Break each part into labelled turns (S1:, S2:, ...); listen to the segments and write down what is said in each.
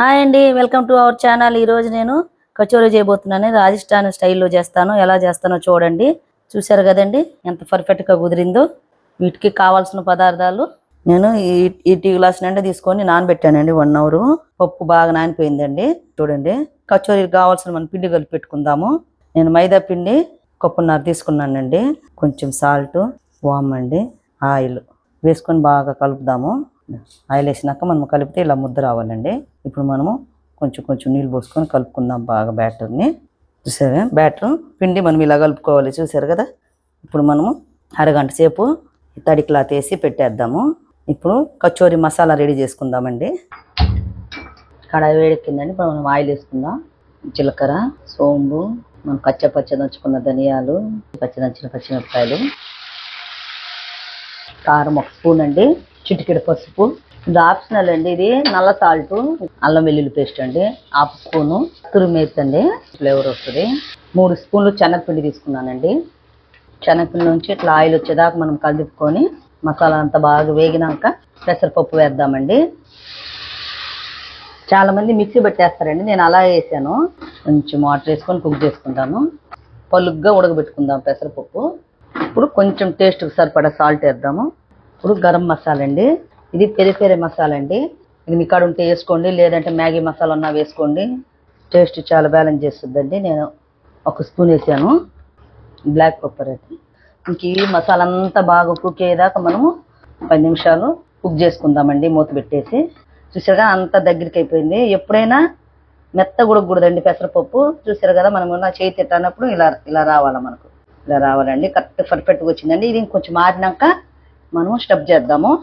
S1: Hi అండి welcome to our channel. ఈ రోజు నేను కచోరీ చేయబోతున్నాను. రాజస్థాన్ స్టైల్లో చేస్తాను. ఎలా చేస్తానో చూడండి. చూసారు కదండి ఎంత పర్ఫెక్ట్గా కుదిరిందో. వీటికి కావాల్సిన పదార్థాలు నేను ఈ ఈ టీ గ్లాస్ నిండా తీసుకొని నానబెట్టానండి. One hour. పప్పు బాగా నానిపోయిందండి. చూడండి కచోరీకి కావాల్సిన మన పిండి కలిపి పెట్టుకుందాము. నేను మైదా పిండి కొప్పున్నర తీసుకున్నానండి. కొంచెం సాల్ట్ వామ్ అండి ఆయిల్ వేసుకొని బాగా కలుపుదాము. ఆయిల్ వేసినాక మనం కలిపితే ఇలా ముద్ద రావాలండి. ఇప్పుడు మనము కొంచెం కొంచెం నీళ్ళు పోసుకొని కలుపుకుందాం బాగా బ్యాటర్ని. చూసారా? బ్యాటర్ పిండి మనం ఇలా కలుపుకోవాలి చూసారు కదా? ఇప్పుడు మనము అరగంట సేపు తడి క్లాత్ వేసి పెట్టేద్దాము. ఇప్పుడు కచోరీ మసాలా రెడీ చేసుకుందామండి. కడాయి వేడెక్కిందండి ఇప్పుడు మనం ఆయిల్ వేసుకుందాం. జీలకర్ర సోంబు మనం కచ్చ పచ్చ దంచుకున్న ధనియాలు పచ్చ దంచిన పచ్చిమిరపకాయలు. కారం ఒక స్పూన్ అండి. చిటికెడు పసుపు ఇది ఆప్షనల్ అండి. ఇది నల్ల సాల్ట్ అల్లం వెల్లుల్లి పేస్ట్ అండి. హాఫ్ స్పూను తురుమేత్ అండి. ఫ్లేవర్ వస్తుంది. మూడు స్పూన్లు శనగపిండి తీసుకున్నానండి. శనగపిండి నుంచి ఇట్లా ఆయిల్ వచ్చేదాకా మనం కలుపుకొని మసాలా అంతా బాగా వేగినాక పెసరపప్పు వేద్దామండి. చాలా మంది మిక్సీ పెట్టేస్తారండి. నేను అలా వేసాను. కొంచెం వాటర్ వేసుకొని కుక్ చేసుకుంటాను. పలుగ్గా ఉడకబెట్టుకుందాం పెసరపప్పు. ఇప్పుడు కొంచెం టేస్ట్కి సరిపడా సాల్ట్ వేద్దాము. ఇప్పుడు గరం మసాలా అండి ఇది పెరి పెరి మసాలా అండి ఇది మీ కాడ ఉంటే వేసుకోండి. లేదంటే మ్యాగీ మసాలా ఉన్నా వేసుకోండి. టేస్ట్ చాలా బ్యాలెన్స్ చేస్తుందండి. నేను ఒక స్పూన్ వేసాను. బ్లాక్ పెప్పర్ అయితే. ఇంక ఈ మసాలా అంతా బాగా కుక్ అయ్యేదాకా మనము పది నిమిషాలు కుక్ చేసుకుందామండి. మూత పెట్టేసి. చూసారుగా అంత దగ్గరికి అయిపోయింది. ఎప్పుడైనా మెత్త ఉడకకూడదండి పెసరపప్పు. చూసారు కదా మనం ఉన్న చేయి తిట్టనప్పుడు ఇలా ఇలా రావాలి మనకు. ఇలా రావాలండి. కరెక్ట్ పర్ఫెక్ట్గా వచ్చిందండి. ఇది ఇంకొంచెం మారినాక మనం స్టెప్ చేద్దాము.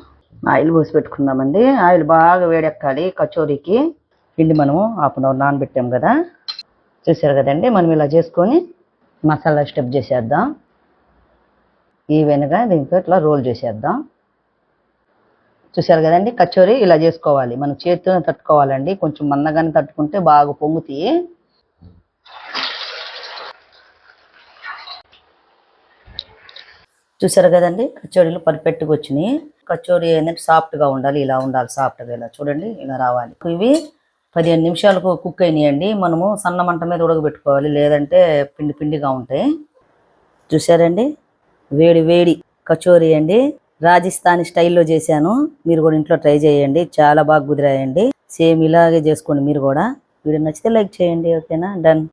S1: ఆయిల్ పోసి పెట్టుకుందామండి. ఆయిల్ బాగా వేడెక్కాలి కచోరీకి. పిండి మనము హాఫ్ అన్ అవర్ నానబెట్టాం కదా. చూసారు కదండి? మనం ఇలా చేసుకొని మసాలా స్టెప్ చేసేద్దాం. ఈవెన్గా దీంతో ఇట్లా రోల్ చేసేద్దాం. చూసారు కదండి? కచోరీ ఇలా చేసుకోవాలి. మనం చేతితోనే తట్టుకోవాలండి. కొంచెం మందగానే తట్టుకుంటే బాగా పొంగుతాయి. చూసారు కదండి? కచోరీలు పర్ఫెక్ట్గా వచ్చినాయి. కచోరీ ఏంటంటే సాఫ్ట్గా ఉండాలి ఇలా ఉండాలి సాఫ్ట్గా ఇలా చూడండి ఇలా రావాలి. ఇవి పదిహేను నిమిషాలకు కుక్ అయినాయండి. మనము సన్న మంట మీద ఉడకబెట్టుకోవాలి లేదంటే పిండి పిండిగా ఉంటాయి. చూసారండి? వేడి వేడి కచోరీ అండి. రాజస్థానీ స్టైల్లో చేశాను. మీరు కూడా ఇంట్లో ట్రై చేయండి. చాలా బాగా కుదిరాయండి. సేమ్ ఇలాగే చేసుకోండి మీరు కూడా. వీడియో నచ్చితే లైక్ చేయండి ఓకేనా? డన్.